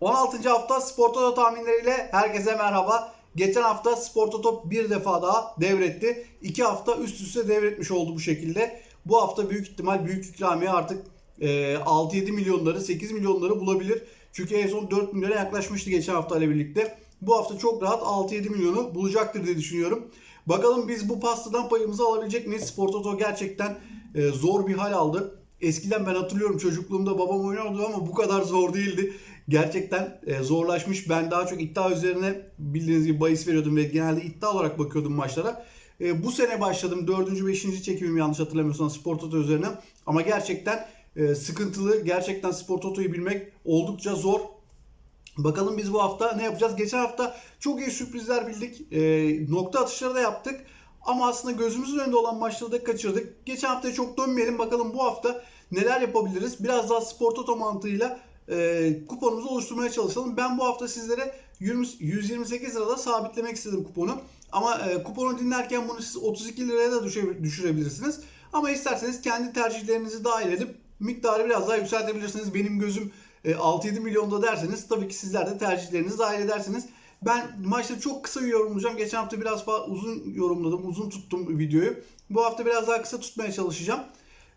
16. hafta Spor Toto tahminleriyle herkese merhaba. Geçen hafta Spor Toto bir defa daha devretti. İki hafta üst üste devretmiş oldu bu şekilde. Bu hafta büyük ihtimal büyük ikramiye artık e, 6-7 milyonları 8 milyonları bulabilir. Çünkü en son 4 milyona yaklaşmıştı geçen hafta ile birlikte. Bu hafta çok rahat 6-7 milyonu bulacaktır diye düşünüyorum. Bakalım biz bu pastadan payımızı alabilecek miyiz? Spor Toto gerçekten e, zor bir hal aldı. Eskiden ben hatırlıyorum çocukluğumda babam oynuyordu ama bu kadar zor değildi. Gerçekten e, zorlaşmış. Ben daha çok iddia üzerine bildiğiniz gibi bahis veriyordum ve genelde iddia olarak bakıyordum maçlara. E, bu sene başladım. 4. 5. çekimim yanlış hatırlamıyorsam Spor Toto üzerine. Ama gerçekten e, sıkıntılı. Gerçekten Spor Toto'yu bilmek oldukça zor. Bakalım biz bu hafta ne yapacağız? Geçen hafta çok iyi sürprizler bildik. Nokta atışları da yaptık. Ama aslında gözümüzün önünde olan maçları da kaçırdık. Geçen haftaya çok dönmeyelim. Bakalım bu hafta neler yapabiliriz? Biraz daha spor toto mantığıyla e, kuponumuzu oluşturmaya çalışalım. Ben bu hafta sizlere 20, 128 lirada sabitlemek istedim kuponu. Ama e, kuponu dinlerken bunu siz 32 liraya da düşürebilirsiniz. Ama isterseniz kendi tercihlerinizi dahil edip miktarı biraz daha yükseltebilirsiniz. Benim gözüm e, 6-7 milyonda derseniz tabii ki sizler de tercihlerinizi dahil edersiniz. Ben maçta çok kısa yorumlayacağım. Geçen hafta biraz fazla uzun yorumladım, uzun tuttum videoyu. Bu hafta biraz daha kısa tutmaya çalışacağım.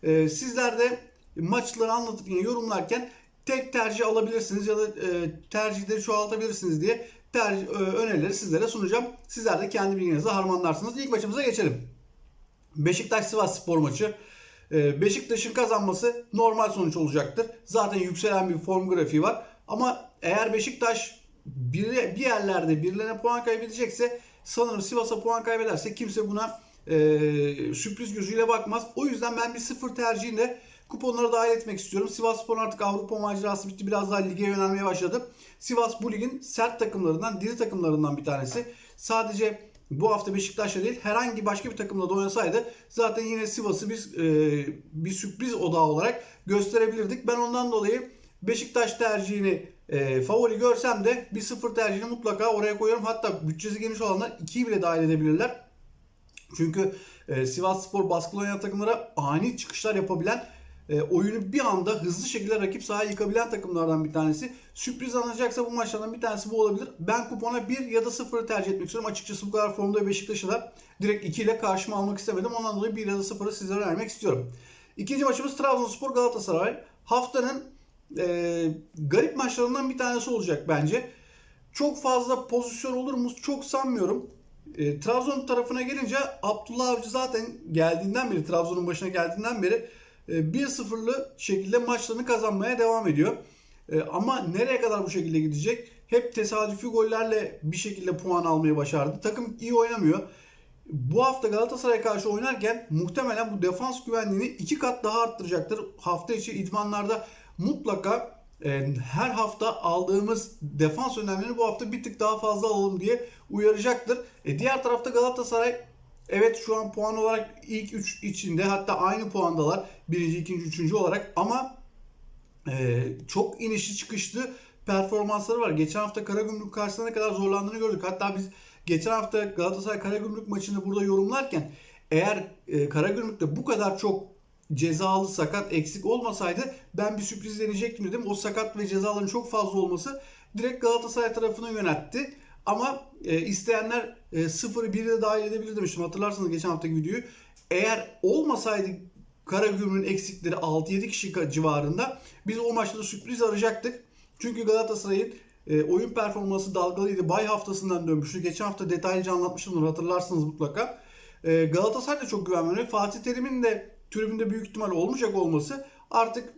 Ee, sizler de maçları anlatırken, yorumlarken tek tercih alabilirsiniz ya da e, tercihleri çoğaltabilirsiniz diye tercih, e, önerileri sizlere sunacağım. Sizler de kendi bilginizi harmanlarsınız. İlk maçımıza geçelim. Beşiktaş Sivas spor maçı. Ee, Beşiktaş'ın kazanması normal sonuç olacaktır. Zaten yükselen bir form grafiği var. Ama eğer Beşiktaş bir, bir yerlerde birilerine puan kaybedecekse sanırım Sivas'a puan kaybederse kimse buna e, sürpriz gözüyle bakmaz. O yüzden ben bir sıfır tercihinde kuponlara dahil etmek istiyorum. Sivas Spor artık Avrupa macerası bitti. Biraz daha lige yönelmeye başladı. Sivas bu ligin sert takımlarından, diri takımlarından bir tanesi. Sadece bu hafta Beşiktaş'la değil herhangi başka bir takımla da oynasaydı zaten yine Sivas'ı biz e, bir sürpriz odağı olarak gösterebilirdik. Ben ondan dolayı Beşiktaş tercihini e, favori görsem de bir sıfır tercihini mutlaka oraya koyuyorum. Hatta bütçesi geniş olanlar 2'yi bile dahil edebilirler. Çünkü e, Sivas Spor baskılı oynayan takımlara ani çıkışlar yapabilen e, oyunu bir anda hızlı şekilde rakip sahaya yıkabilen takımlardan bir tanesi. Sürpriz alınacaksa bu maçlardan bir tanesi bu olabilir. Ben kupona 1 ya da 0'ı tercih etmek istiyorum. Açıkçası bu kadar formda Beşiktaş'ı da direkt 2 ile karşıma almak istemedim. Ondan dolayı 1 ya da 0'ı sizlere vermek istiyorum. İkinci maçımız Trabzonspor Galatasaray. Haftanın e, garip maçlarından bir tanesi olacak bence. Çok fazla pozisyon olur mu çok sanmıyorum. E, Trabzon tarafına gelince Abdullah Avcı zaten geldiğinden beri Trabzon'un başına geldiğinden beri 1-0'lı şekilde maçlarını kazanmaya devam ediyor. E, ama nereye kadar bu şekilde gidecek? Hep tesadüfi gollerle bir şekilde puan almayı başardı. Takım iyi oynamıyor. Bu hafta Galatasaray'a karşı oynarken muhtemelen bu defans güvenliğini iki kat daha arttıracaktır. Hafta içi idmanlarda mutlaka e, her hafta aldığımız defans önemlerini bu hafta bir tık daha fazla alalım diye uyaracaktır. E, diğer tarafta Galatasaray evet şu an puan olarak ilk 3 içinde hatta aynı puandalar. Birinci, ikinci, üçüncü olarak ama e, çok inişli çıkışlı performansları var. Geçen hafta Karagümrük karşısında ne kadar zorlandığını gördük. Hatta biz geçen hafta Galatasaray Karagümrük maçını burada yorumlarken eğer e, Karagümrük'te bu kadar çok cezalı sakat eksik olmasaydı ben bir sürpriz deneyecektim dedim. O sakat ve cezaların çok fazla olması direkt Galatasaray tarafına yöneltti. Ama e, isteyenler e, 0'ı 1'i de dahil edebilir demiştim. Hatırlarsanız geçen haftaki videoyu. Eğer olmasaydı Karagümrük'ün eksikleri 6-7 kişi civarında biz o maçta da sürpriz arayacaktık. Çünkü Galatasaray'ın e, oyun performansı dalgalıydı. Bay haftasından dönmüştü. Geçen hafta detaylıca anlatmışımdır hatırlarsınız mutlaka. E, Galatasaray da çok güven. Fatih Terim'in de tribünde büyük ihtimal olmayacak olması artık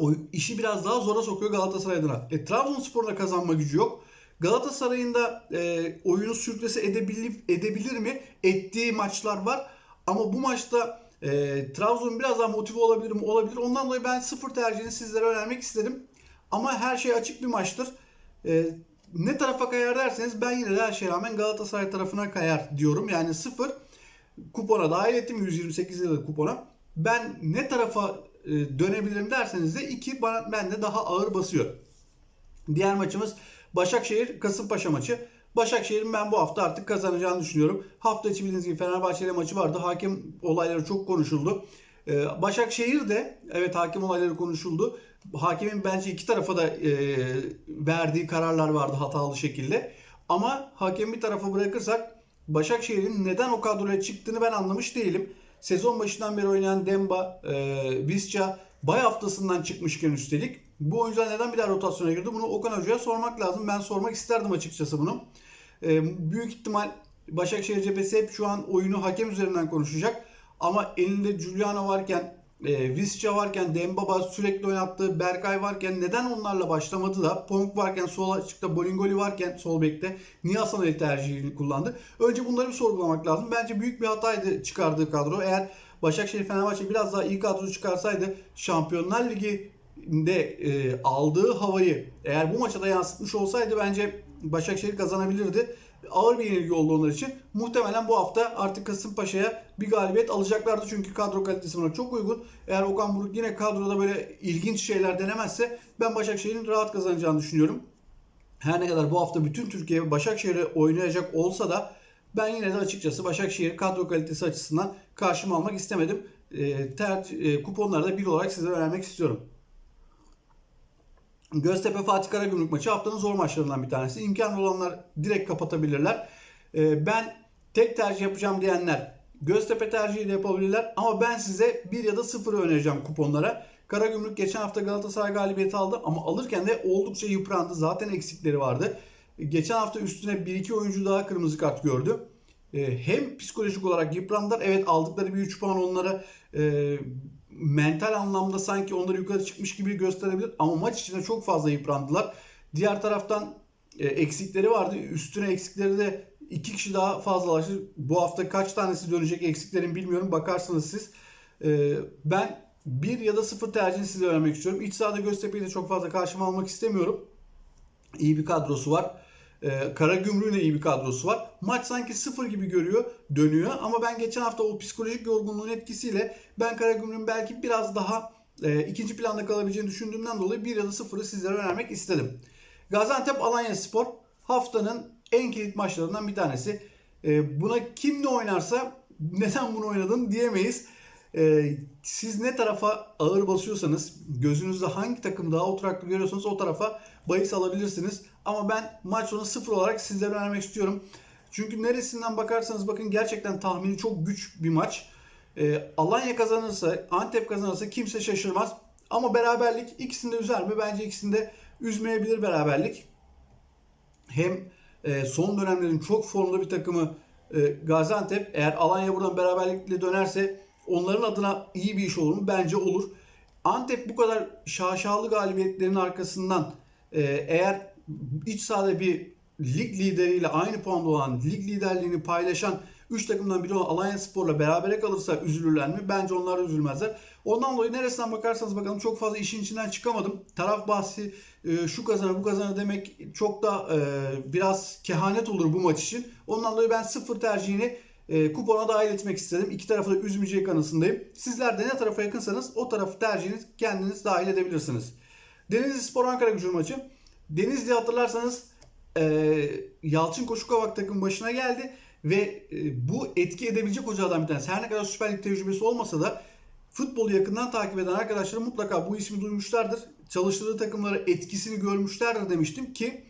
o işi biraz daha zora sokuyor Galatasaray adına. E, Trabzonspor'da kazanma gücü yok. Galatasaray'ın da e, oyunu sürklese edebilir, edebilir mi? Ettiği maçlar var. Ama bu maçta e, Trabzon biraz daha motive olabilir mi? Olabilir. Ondan dolayı ben sıfır tercihini sizlere önermek istedim. Ama her şey açık bir maçtır. E, ne tarafa kayar derseniz ben yine de her şeye rağmen Galatasaray tarafına kayar diyorum. Yani sıfır kupona dahil ettim 128 liralık kupona. Ben ne tarafa e, dönebilirim derseniz de 2 bana bende daha ağır basıyor. Diğer maçımız Başakşehir Kasımpaşa maçı. Başakşehir'in ben bu hafta artık kazanacağını düşünüyorum. Hafta içi bildiğiniz gibi Fenerbahçe ile maçı vardı. Hakem olayları çok konuşuldu. Ee, Başakşehir de evet hakem olayları konuşuldu. Hakemin bence iki tarafa da e, verdiği kararlar vardı hatalı şekilde. Ama hakemi bir tarafa bırakırsak Başakşehir'in neden o kadroya çıktığını ben anlamış değilim. Sezon başından beri oynayan Demba, e, Visca bay haftasından çıkmışken üstelik bu oyuncular neden bir daha rotasyona girdi? Bunu Okan Hoca'ya sormak lazım. Ben sormak isterdim açıkçası bunu. E, büyük ihtimal Başakşehir cephesi hep şu an oyunu hakem üzerinden konuşacak. Ama elinde Giuliano varken, e, Visca varken, Dembaba sürekli oynattığı Berkay varken neden onlarla başlamadı da Pong varken sol açıkta Bolingoli varken sol bekte niye Hasan Ali tercihini kullandı? Önce bunları bir sorgulamak lazım. Bence büyük bir hataydı çıkardığı kadro. Eğer Başakşehir Fenerbahçe biraz daha iyi kadro çıkarsaydı Şampiyonlar Ligi'nde e, aldığı havayı eğer bu maça da yansıtmış olsaydı bence Başakşehir kazanabilirdi. Ağır bir yenilgi oldu onlar için. Muhtemelen bu hafta artık Kasımpaşa'ya bir galibiyet alacaklardı. Çünkü kadro kalitesi buna çok uygun. Eğer Okan Buruk yine kadroda böyle ilginç şeyler denemezse ben Başakşehir'in rahat kazanacağını düşünüyorum. Her ne kadar bu hafta bütün Türkiye Başakşehir'e oynayacak olsa da ben yine de açıkçası Başakşehir kadro kalitesi açısından karşıma almak istemedim. E, ter, e, kuponları da bir olarak size vermek istiyorum. Göztepe Fatih Karagümrük maçı haftanın zor maçlarından bir tanesi. İmkanlı olanlar direkt kapatabilirler. Ee, ben tek tercih yapacağım diyenler Göztepe tercihi de yapabilirler. Ama ben size 1 ya da 0 önereceğim kuponlara. Karagümrük geçen hafta Galatasaray galibiyeti aldı ama alırken de oldukça yıprandı. Zaten eksikleri vardı. Geçen hafta üstüne 1-2 oyuncu daha kırmızı kart gördü. Ee, hem psikolojik olarak yıprandılar. Evet aldıkları bir 3 puan onlara e, mental anlamda sanki onları yukarı çıkmış gibi gösterebilir ama maç içinde çok fazla yıprandılar. Diğer taraftan e, eksikleri vardı. Üstüne eksikleri de iki kişi daha fazlalaştı. Bu hafta kaç tanesi dönecek eksiklerin bilmiyorum. Bakarsınız siz. E, ben 1 ya da 0 tercihini size vermek istiyorum. İç sahada Göztepe'yi de çok fazla karşıma almak istemiyorum. İyi bir kadrosu var. Ee, Karagümrük'ün de iyi bir kadrosu var. Maç sanki sıfır gibi görüyor, dönüyor. Ama ben geçen hafta o psikolojik yorgunluğun etkisiyle ben Karagümrük'ün belki biraz daha e, ikinci planda kalabileceğini düşündüğümden dolayı 1 ya da 0'ı sizlere önermek istedim. Gaziantep Alanya Spor haftanın en kilit maçlarından bir tanesi. E, buna kim ne oynarsa neden bunu oynadın diyemeyiz. Ee, siz ne tarafa ağır basıyorsanız, gözünüzde hangi takım daha oturaklı görüyorsanız o tarafa bahis alabilirsiniz. Ama ben maç sonu sıfır olarak sizlere vermek istiyorum. Çünkü neresinden bakarsanız bakın gerçekten tahmini çok güç bir maç. Ee, Alanya kazanırsa, Antep kazanırsa kimse şaşırmaz. Ama beraberlik ikisinde üzer mi? Bence ikisinde üzmeyebilir beraberlik. Hem e, son dönemlerin çok formda bir takımı e, Gaziantep eğer Alanya buradan beraberlikle dönerse onların adına iyi bir iş olur mu? Bence olur. Antep bu kadar şaşalı galibiyetlerin arkasından e, eğer iç sahada bir lig lideriyle aynı puanda olan, lig liderliğini paylaşan 3 takımdan biri olan Alanya Spor'la berabere kalırsa üzülürler mi? Bence onlar üzülmezler. Ondan dolayı neresinden bakarsanız bakalım çok fazla işin içinden çıkamadım. Taraf bahsi e, şu kazanır bu kazanır demek çok da e, biraz kehanet olur bu maç için. Ondan dolayı ben sıfır tercihini e, kupona dahil etmek istedim. İki tarafı da üzmeyeceği kanısındayım. Sizler de ne tarafa yakınsanız o tarafı tercihiniz kendiniz dahil edebilirsiniz. Denizli Spor Ankara gücü maçı. Denizli hatırlarsanız e, Yalçın Koşukavak takım başına geldi ve e, bu etki edebilecek hocalardan bir tanesi. Her ne kadar Süper Lig tecrübesi olmasa da futbolu yakından takip eden arkadaşlar mutlaka bu ismi duymuşlardır. Çalıştığı takımlara etkisini görmüşlerdir demiştim ki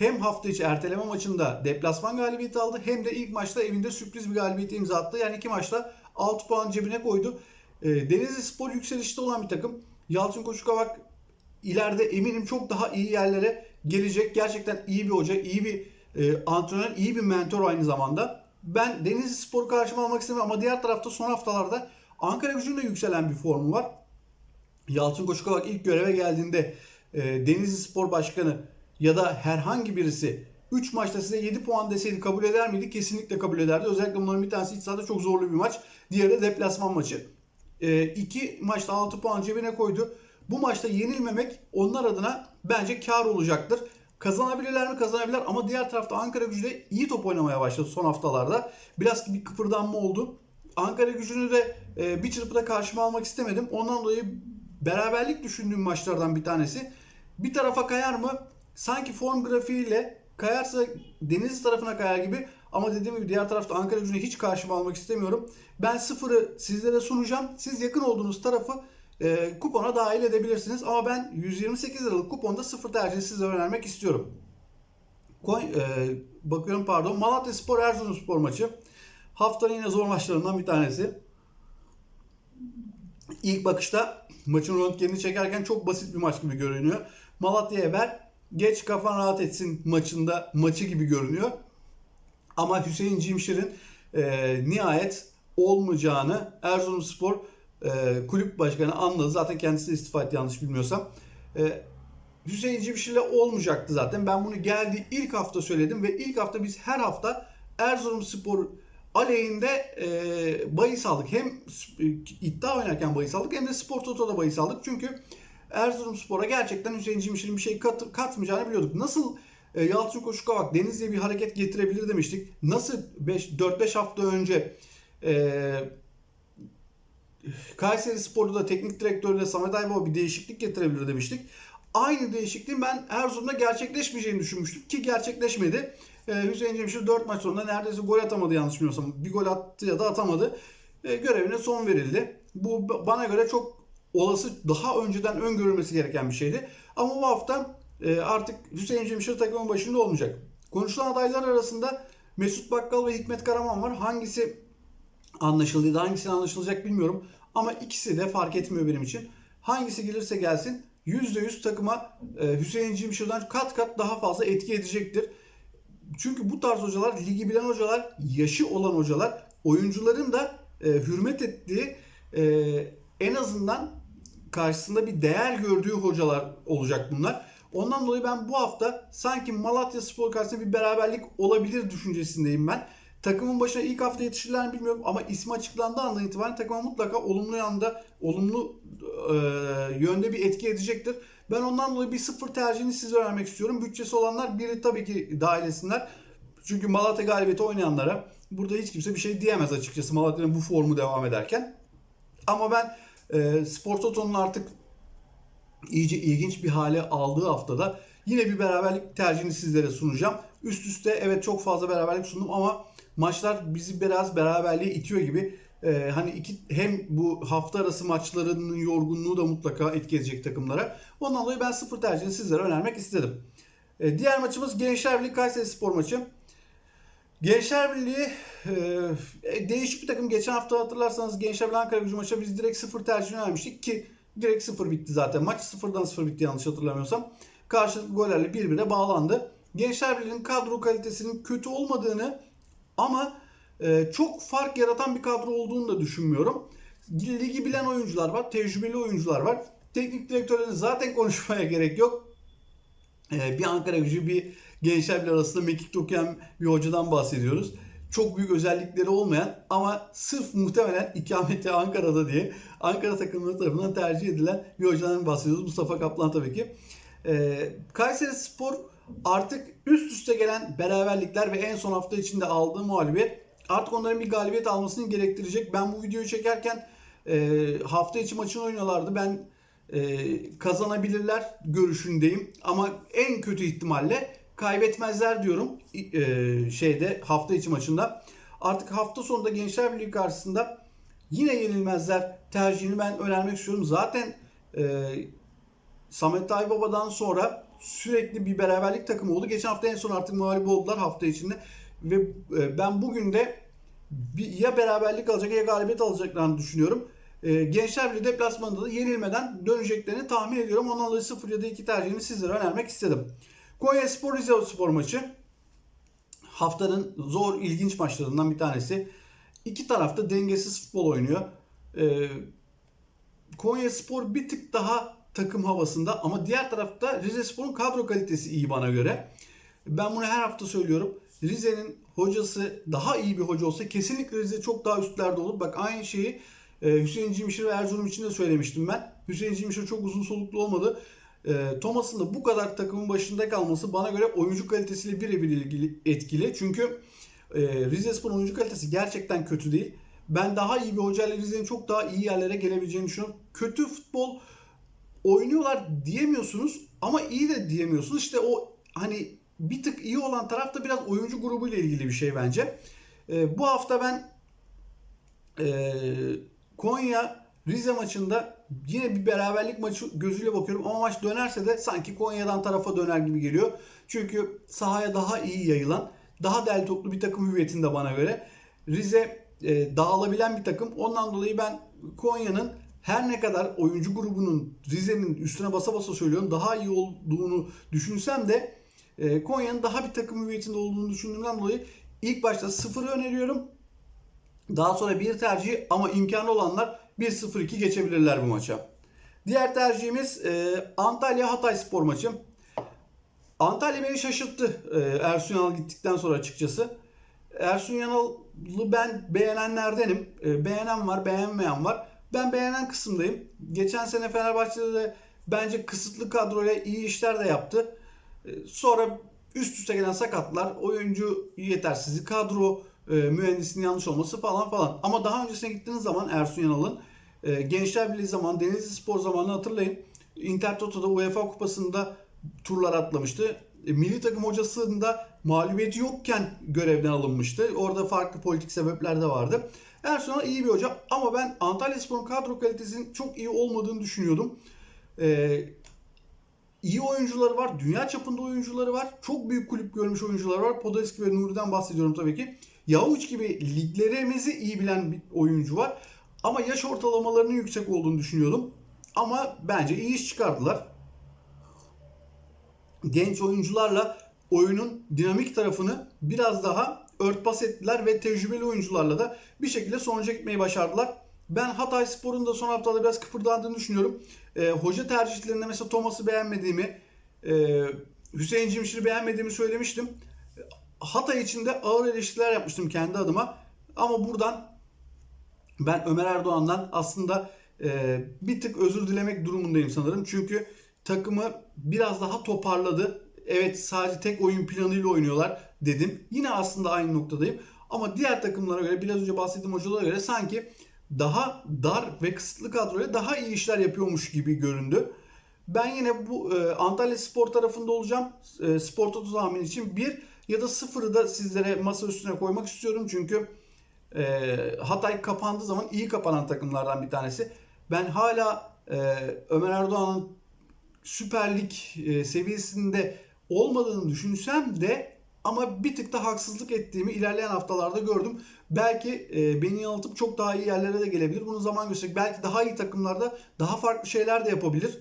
hem hafta içi erteleme maçında deplasman galibiyeti aldı hem de ilk maçta evinde sürpriz bir galibiyeti imza attı. Yani iki maçta 6 puan cebine koydu. E, Denizli Spor yükselişte olan bir takım. Yalçın Koçukavak ileride eminim çok daha iyi yerlere gelecek. Gerçekten iyi bir hoca, iyi bir e, antrenör, iyi bir mentor aynı zamanda. Ben Denizli Spor karşıma almak istemiyorum ama diğer tarafta son haftalarda Ankara gücünün yükselen bir formu var. Yalçın Koçukavak ilk göreve geldiğinde e, Denizli Spor Başkanı ya da herhangi birisi 3 maçta size 7 puan deseydi kabul eder miydi? Kesinlikle kabul ederdi. Özellikle bunların bir tanesi iç sahada çok zorlu bir maç. Diğeri de deplasman maçı. E, iki maçta 6 puan cebine koydu. Bu maçta yenilmemek onlar adına bence kar olacaktır. Kazanabilirler mi? Kazanabilirler ama diğer tarafta Ankara gücü de iyi top oynamaya başladı son haftalarda. Biraz bir kıpırdanma oldu. Ankara gücünü de e, bir çırpıda karşıma almak istemedim. Ondan dolayı beraberlik düşündüğüm maçlardan bir tanesi. Bir tarafa kayar mı? Sanki form grafiğiyle kayarsa Denizli tarafına kayar gibi Ama dediğim gibi diğer tarafta Ankara gücünü hiç karşıma almak istemiyorum. Ben sıfırı sizlere sunacağım. Siz yakın olduğunuz tarafı e, kupona dahil edebilirsiniz. Ama ben 128 liralık kuponda sıfır tercihi size önermek istiyorum. Koy, e, bakıyorum pardon. Malatya Spor Erzurum Spor maçı. Haftanın yine zor maçlarından bir tanesi. İlk bakışta maçın röntgenini çekerken çok basit bir maç gibi görünüyor. Malatya'ya ver, geç kafan rahat etsin maçında maçı gibi görünüyor. Ama Hüseyin Cimşir'in e, nihayet olmayacağını Erzurumspor e, kulüp başkanı anladı. Zaten kendisi istifa etti yanlış bilmiyorsam. E, Hüseyin Cimşir'le olmayacaktı zaten. Ben bunu geldi ilk hafta söyledim ve ilk hafta biz her hafta Erzurumspor aleyhinde e, bahis aldık. Hem e, iddia oynarken bahis aldık hem de Spor Toto'da bahis aldık. Çünkü Erzurumspor'a gerçekten Hüseyin Cimşir'in bir şey kat, katmayacağını biliyorduk. Nasıl e, Yalçın Koşukavak Denizli'ye bir hareket getirebilir demiştik. Nasıl 4-5 hafta önce e, Kayseri Spor'da da teknik direktörle Samet Aybaba bir değişiklik getirebilir demiştik. Aynı değişikliğin ben Erzurum'da gerçekleşmeyeceğini düşünmüştüm ki gerçekleşmedi. Ee, Hüseyin Cemşir 4 maç sonunda neredeyse gol atamadı yanlış bilmiyorsam. Bir gol attı ya da atamadı. Ee, görevine son verildi. Bu bana göre çok olası daha önceden öngörülmesi gereken bir şeydi. Ama bu hafta e, artık Hüseyin Cemşir takımın başında olmayacak. Konuşulan adaylar arasında Mesut Bakkal ve Hikmet Karaman var. Hangisi anlaşıldıydı, hangisini anlaşılacak bilmiyorum. Ama ikisi de fark etmiyor benim için. Hangisi gelirse gelsin %100 takıma e, Hüseyin Cimşir'den kat kat daha fazla etki edecektir. Çünkü bu tarz hocalar, ligi bilen hocalar, yaşı olan hocalar, oyuncuların da e, hürmet ettiği, e, en azından karşısında bir değer gördüğü hocalar olacak bunlar. Ondan dolayı ben bu hafta sanki Malatya Spor karşısında bir beraberlik olabilir düşüncesindeyim ben. Takımın başına ilk hafta yetişirler mi bilmiyorum ama ismi açıklandığı andan itibaren takıma mutlaka olumlu yanda, olumlu e, yönde bir etki edecektir. Ben ondan dolayı bir sıfır tercihini size vermek istiyorum. Bütçesi olanlar biri tabii ki dahil etsinler. Çünkü Malatya galibiyeti oynayanlara burada hiç kimse bir şey diyemez açıkçası Malatya'nın bu formu devam ederken. Ama ben e, Spor Toto'nun artık iyice ilginç bir hale aldığı haftada yine bir beraberlik tercihini sizlere sunacağım. Üst üste evet çok fazla beraberlik sundum ama maçlar bizi biraz beraberliğe itiyor gibi. Ee, hani iki hem bu hafta arası maçlarının yorgunluğu da mutlaka etki edecek takımlara. Ondan dolayı ben sıfır tercihini sizlere önermek istedim. Ee, diğer maçımız Gençler Birliği Kayseri Spor maçı. Gençler Birliği e, değişik bir takım. Geçen hafta hatırlarsanız Gençler Birliği Ankara gücü maçı biz direkt sıfır tercihini vermiştik ki direkt sıfır bitti zaten. Maç sıfırdan sıfır bitti yanlış hatırlamıyorsam. Karşılıklı gollerle birbirine bağlandı. Gençler Birliği'nin kadro kalitesinin kötü olmadığını ama e, çok fark yaratan bir kadro olduğunu da düşünmüyorum. Ligi bilen oyuncular var, tecrübeli oyuncular var. Teknik direktörlerini zaten konuşmaya gerek yok. E, bir Ankara gücü, bir Gençler Birliği arasında mekik dokuyan bir hocadan bahsediyoruz. Çok büyük özellikleri olmayan ama sırf muhtemelen ikameti Ankara'da diye Ankara takımları tarafından tercih edilen bir hocadan bahsediyoruz. Mustafa Kaplan tabii ki. E, Kayseri Spor artık üst üste gelen beraberlikler ve en son hafta içinde aldığı mağlubiyet artık onların bir galibiyet almasını gerektirecek. Ben bu videoyu çekerken e, hafta içi maçını oynuyorlardı. Ben e, kazanabilirler görüşündeyim ama en kötü ihtimalle kaybetmezler diyorum e, şeyde hafta içi maçında. Artık hafta sonunda Gençler Birliği karşısında yine yenilmezler tercihini ben önermek istiyorum. Zaten e, Samet Aybaba'dan sonra sürekli bir beraberlik takımı oldu. Geçen hafta en son artık mağlup oldular hafta içinde. Ve e, ben bugün de bir, ya beraberlik alacak ya galibiyet alacaklarını düşünüyorum. E, Gençler Birliği deplasmanında da yenilmeden döneceklerini tahmin ediyorum. Ondan dolayı 0 ya da 2 tercihini sizlere önermek istedim. Konya Spor Rize Spor maçı haftanın zor ilginç maçlarından bir tanesi. İki tarafta dengesiz futbol oynuyor. E, Konya Spor bir tık daha takım havasında ama diğer tarafta Rize Spor'un kadro kalitesi iyi bana göre. Ben bunu her hafta söylüyorum. Rize'nin hocası daha iyi bir hoca olsa kesinlikle Rize çok daha üstlerde olur. Bak aynı şeyi e, Hüseyin Cimşir ve Erzurum için de söylemiştim ben. Hüseyin Cimşir çok uzun soluklu olmadı. E, Thomas'ın da bu kadar takımın başında kalması bana göre oyuncu kalitesiyle birebir ilgili etkili. Çünkü e, Rize Spor'un oyuncu kalitesi gerçekten kötü değil. Ben daha iyi bir hocayla Rize'nin çok daha iyi yerlere gelebileceğini düşünüyorum. Kötü futbol oynuyorlar diyemiyorsunuz ama iyi de diyemiyorsunuz. İşte o hani bir tık iyi olan taraf da biraz oyuncu grubu ile ilgili bir şey bence. E, bu hafta ben e, Konya Rize maçında yine bir beraberlik maçı gözüyle bakıyorum ama maç dönerse de sanki Konya'dan tarafa döner gibi geliyor. Çünkü sahaya daha iyi yayılan, daha del toplu bir takım hüviyetinde bana göre. Rize e, dağılabilen bir takım. Ondan dolayı ben Konya'nın her ne kadar oyuncu grubunun Rize'nin üstüne basa basa söylüyorum daha iyi olduğunu düşünsem de e, Konya'nın daha bir takım hüviyetinde olduğunu düşündüğümden dolayı ilk başta sıfırı öneriyorum. Daha sonra bir tercih ama imkanı olanlar 1-0-2 geçebilirler bu maça. Diğer tercihimiz e, Antalya Hatay spor maçı. Antalya beni şaşırttı e, Ersun Yanal gittikten sonra açıkçası. Ersun Yanal'ı ben beğenenlerdenim. E, beğenen var, beğenmeyen var. Ben beğenen kısımdayım. Geçen sene Fenerbahçe'de de bence kısıtlı kadroyla iyi işler de yaptı. E, sonra üst üste gelen sakatlar, oyuncu yetersizliği, kadro e, mühendisinin yanlış olması falan falan. Ama daha öncesine gittiğiniz zaman Ersun Yanal'ın e, Gençler Birliği zaman, Denizli Spor zamanını hatırlayın. Inter Toto'da UEFA Kupası'nda turlar atlamıştı. E, milli takım hocasında mağlubiyeti yokken görevden alınmıştı. Orada farklı politik sebepler de vardı. Ersun Yanal iyi bir hoca ama ben Antalya Spor'un kadro kalitesinin çok iyi olmadığını düşünüyordum. Ee, iyi oyuncuları var. Dünya çapında oyuncuları var. Çok büyük kulüp görmüş oyuncular var. Podolski ve Nuri'den bahsediyorum tabii ki. Yavuç gibi liglerimizi iyi bilen bir oyuncu var. Ama yaş ortalamalarının yüksek olduğunu düşünüyordum. Ama bence iyi iş çıkardılar. Genç oyuncularla oyunun dinamik tarafını biraz daha örtbas ettiler ve tecrübeli oyuncularla da bir şekilde sonuca gitmeyi başardılar. Ben Hatay Spor'un da son haftalarda biraz kıpırdandığını düşünüyorum. E, hoca tercihlerinde mesela Thomas'ı beğenmediğimi, e, Hüseyin Cimşir'i beğenmediğimi söylemiştim. Hatay için de ağır eleştiriler yapmıştım kendi adıma. Ama buradan ben Ömer Erdoğan'dan aslında e, bir tık özür dilemek durumundayım sanırım. Çünkü takımı biraz daha toparladı. Evet sadece tek oyun planıyla oynuyorlar dedim. Yine aslında aynı noktadayım. Ama diğer takımlara göre biraz önce bahsettiğim hocalara göre sanki daha dar ve kısıtlı kadroyla daha iyi işler yapıyormuş gibi göründü. Ben yine bu e, Antalya Spor tarafında olacağım. E, Spor Toto tahmin için bir ya da sıfırı da sizlere masa üstüne koymak istiyorum. Çünkü e, Hatay kapandığı zaman iyi kapanan takımlardan bir tanesi. Ben hala e, Ömer Erdoğan'ın Süper Lig e, seviyesinde olmadığını düşünsem de ama bir tık da haksızlık ettiğimi ilerleyen haftalarda gördüm. Belki e, beni yanıltıp çok daha iyi yerlere de gelebilir. Bunu zaman gösterecek. Belki daha iyi takımlarda daha farklı şeyler de yapabilir.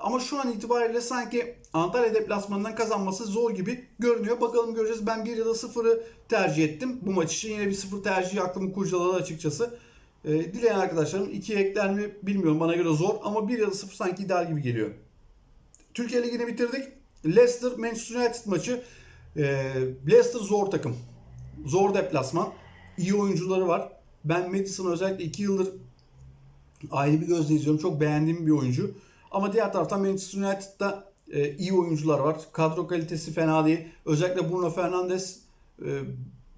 Ama şu an itibariyle sanki Antalya deplasmanından kazanması zor gibi görünüyor. Bakalım göreceğiz. Ben 1 ya da 0'ı tercih ettim. Bu maç için yine bir 0 tercihi aklımı kurcaladı açıkçası. E, dileyen arkadaşlarım 2 ekler mi bilmiyorum bana göre zor ama 1 ya da 0 sanki ideal gibi geliyor. Türkiye Ligi'ni bitirdik. Leicester Manchester United maçı. E, Leicester zor takım. Zor deplasman. İyi oyuncuları var. Ben Madison'ı özellikle 2 yıldır ayrı bir gözle izliyorum. Çok beğendiğim bir oyuncu. Ama diğer taraftan Manchester United'da e, iyi oyuncular var. Kadro kalitesi fena değil. Özellikle Bruno Fernandes e,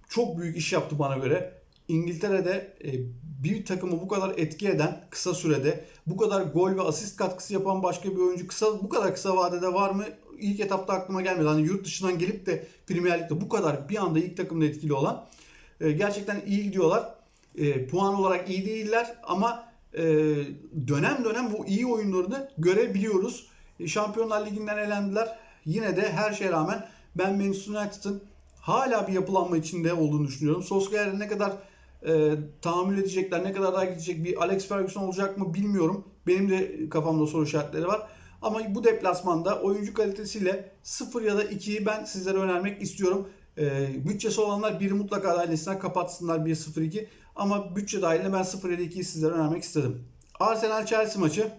çok büyük iş yaptı bana göre. İngiltere'de e, bir takımı bu kadar etki eden kısa sürede bu kadar gol ve asist katkısı yapan başka bir oyuncu kısa bu kadar kısa vadede var mı? İlk etapta aklıma gelmedi. Hani yurt dışından gelip de Premier Lig'de bu kadar bir anda ilk takımda etkili olan e, gerçekten iyi gidiyorlar. E, puan olarak iyi değiller ama e, dönem dönem bu iyi oyunlarını görebiliyoruz. E, Şampiyonlar Ligi'nden elendiler. Yine de her şeye rağmen ben Manchester United'ın hala bir yapılanma içinde olduğunu düşünüyorum. Solskjaer'e ne kadar e, tahammül edecekler, ne kadar daha gidecek bir Alex Ferguson olacak mı bilmiyorum. Benim de kafamda soru işaretleri var. Ama bu deplasmanda oyuncu kalitesiyle 0 ya da 2'yi ben sizlere önermek istiyorum. E, bütçesi olanlar biri mutlaka ailesinden kapatsınlar 1-0-2. Ama bütçe dahilinde ben 0 ya da 2'yi sizlere önermek istedim. Arsenal Chelsea maçı.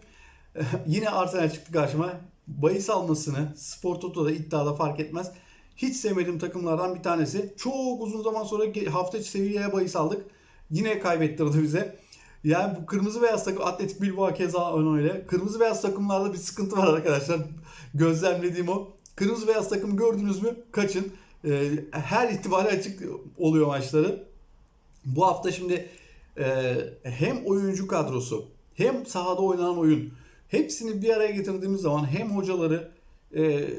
Yine Arsenal çıktı karşıma. Bayis almasını Spor Toto'da iddiada fark etmez. Hiç sevmediğim takımlardan bir tanesi. Çok uzun zaman sonra hafta içi seviyeye bahis aldık. Yine kaybettirdi bize. Yani bu kırmızı beyaz takım Atletik Bilbao keza öyle. Kırmızı beyaz takımlarda bir sıkıntı var arkadaşlar. Gözlemlediğim o. Kırmızı beyaz takım gördünüz mü? Kaçın. Ee, her ihtimali açık oluyor maçları. Bu hafta şimdi e, hem oyuncu kadrosu hem sahada oynanan oyun hepsini bir araya getirdiğimiz zaman hem hocaları e,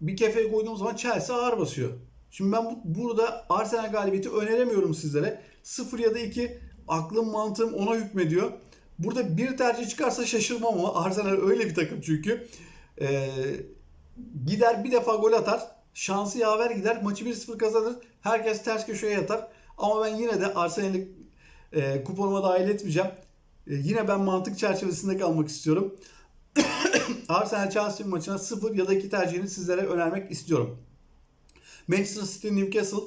bir kefeye koyduğum zaman Chelsea ağır basıyor. Şimdi ben bu, burada Arsenal galibiyeti öneremiyorum sizlere. 0 ya da 2 aklım mantığım ona hükmediyor. Burada bir tercih çıkarsa şaşırmam ama Arsenal öyle bir takım çünkü. Ee, gider bir defa gol atar. Şansı yaver gider. Maçı 1-0 kazanır. Herkes ters köşeye yatar. Ama ben yine de Arsenal'i e, kuponuma dahil etmeyeceğim. E, yine ben mantık çerçevesinde kalmak istiyorum. Arsenal Chelsea maçına 0 ya da 2 tercihini sizlere önermek istiyorum. Manchester City Newcastle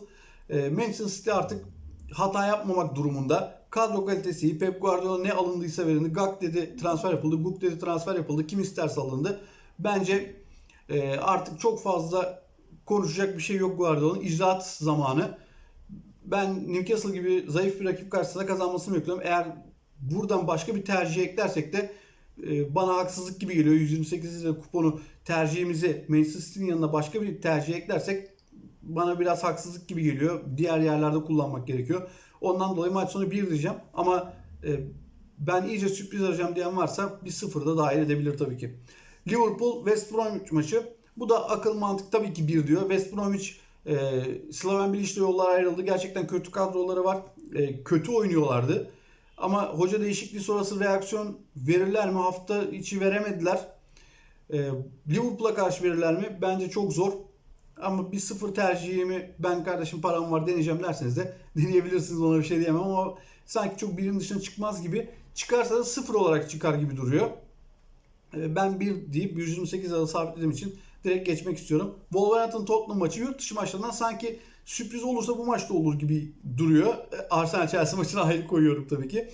e, Manchester City artık hata yapmamak durumunda. Kadro kalitesi iyi. Pep Guardiola ne alındıysa verildi. Gak dedi transfer yapıldı. Guk dedi transfer yapıldı. Kim isterse alındı. Bence e, artık çok fazla konuşacak bir şey yok Guardiola'nın. İcraat zamanı. Ben Newcastle gibi zayıf bir rakip karşısında kazanmasını bekliyorum. Eğer buradan başka bir tercih eklersek de e, bana haksızlık gibi geliyor. 128 lira kuponu tercihimizi Manchester City'nin yanına başka bir tercih eklersek bana biraz haksızlık gibi geliyor. Diğer yerlerde kullanmak gerekiyor. Ondan dolayı maç sonu 1 diyeceğim. Ama e, ben iyice sürpriz arayacağım diyen varsa bir sıfır da dahil edebilir tabii ki. Liverpool West Bromwich maçı. Bu da akıl mantık tabii ki bir diyor. West Bromwich e, Slaven Bilic'le yollar ayrıldı. Gerçekten kötü kadroları var. E, kötü oynuyorlardı. Ama hoca değişikliği sonrası reaksiyon verirler mi? Hafta içi veremediler. E, Liverpool'a karşı verirler mi? Bence çok zor. Ama bir sıfır tercihimi ben kardeşim param var deneyeceğim derseniz de deneyebilirsiniz ona bir şey diyemem ama sanki çok birin dışına çıkmaz gibi. Çıkarsa da sıfır olarak çıkar gibi duruyor. Ben bir deyip 128 lira sabitlediğim için direkt geçmek istiyorum. Wolverhampton Tottenham maçı yurt dışı maçlarından sanki sürpriz olursa bu maçta olur gibi duruyor. E, Arsenal Chelsea maçına ayrı koyuyorum tabii ki.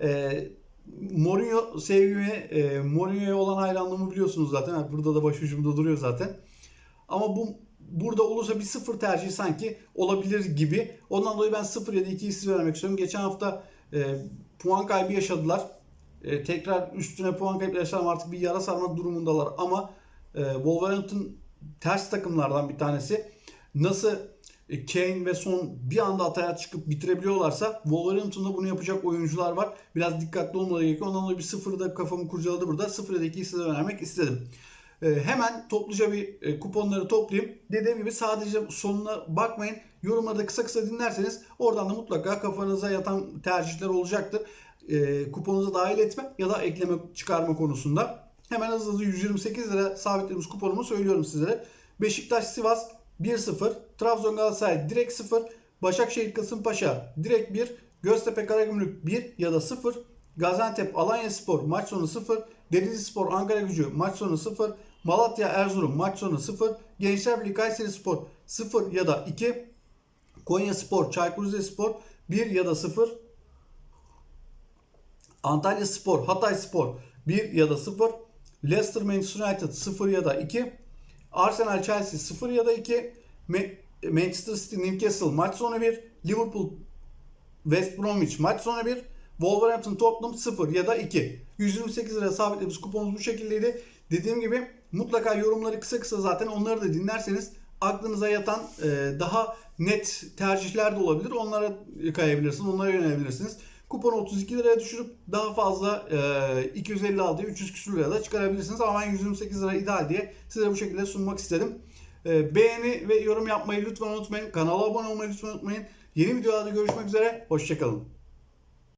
E, Mourinho sevgimi, e, Mourinho'ya olan hayranlığımı biliyorsunuz zaten. Burada da başucumda duruyor zaten. Ama bu burada olursa bir sıfır tercih sanki olabilir gibi. Ondan dolayı ben sıfır ya da 2 size vermek istiyorum. Geçen hafta e, puan kaybı yaşadılar. E, tekrar üstüne puan kaybı yaşadılar artık bir yara sarmak durumundalar. Ama Wolverhampton ters takımlardan bir tanesi. Nasıl e, Kane ve Son bir anda ataya çıkıp bitirebiliyorlarsa Wolverhampton'da bunu yapacak oyuncular var. Biraz dikkatli olmaları gerekiyor. Ondan dolayı bir sıfırda kafamı kurcaladı burada. Sıfır ya da 2'yi size vermek istedim. E, hemen topluca bir e, kuponları toplayayım. Dediğim gibi sadece sonuna bakmayın. Yorumlarda kısa kısa dinlerseniz oradan da mutlaka kafanıza yatan tercihler olacaktır. E, kuponunuza dahil etme ya da ekleme çıkarma konusunda. Hemen hızlı hızlı 128 lira sabitlediğimiz kuponumu söylüyorum sizlere. Beşiktaş Sivas 1-0, Trabzon Galatasaray direkt 0, Başakşehir Kasımpaşa direkt 1, Göztepe Karagümrük 1 ya da 0, Gaziantep Alanya Spor maç sonu 0, Denizli Spor Ankara Gücü maç sonu 0, Malatya Erzurum maç sonu 0, Gençler Birliği Kayseri Spor 0 ya da 2, Konya Spor Çaykur Rizespor 1 ya da 0, Antalya Spor Hatay Spor 1 ya da 0, Leicester Manchester United 0 ya da 2, Arsenal Chelsea 0 ya da 2, Ma- Manchester City Newcastle maç sonu 1, Liverpool West Bromwich maç sonu 1, Wolverhampton Tottenham 0 ya da 2. 128 lira sabitlediğimiz kuponumuz bu şekildeydi. Dediğim gibi mutlaka yorumları kısa kısa zaten onları da dinlerseniz aklınıza yatan e, daha net tercihler de olabilir. Onlara kayabilirsiniz, onlara yönelebilirsiniz. Kuponu 32 liraya düşürüp daha fazla e, 256'ya 300 küsür liraya da çıkarabilirsiniz. Ama ben 128 lira ideal diye size bu şekilde sunmak istedim. E, beğeni ve yorum yapmayı lütfen unutmayın. Kanala abone olmayı lütfen unutmayın. Yeni videolarda görüşmek üzere. Hoşçakalın.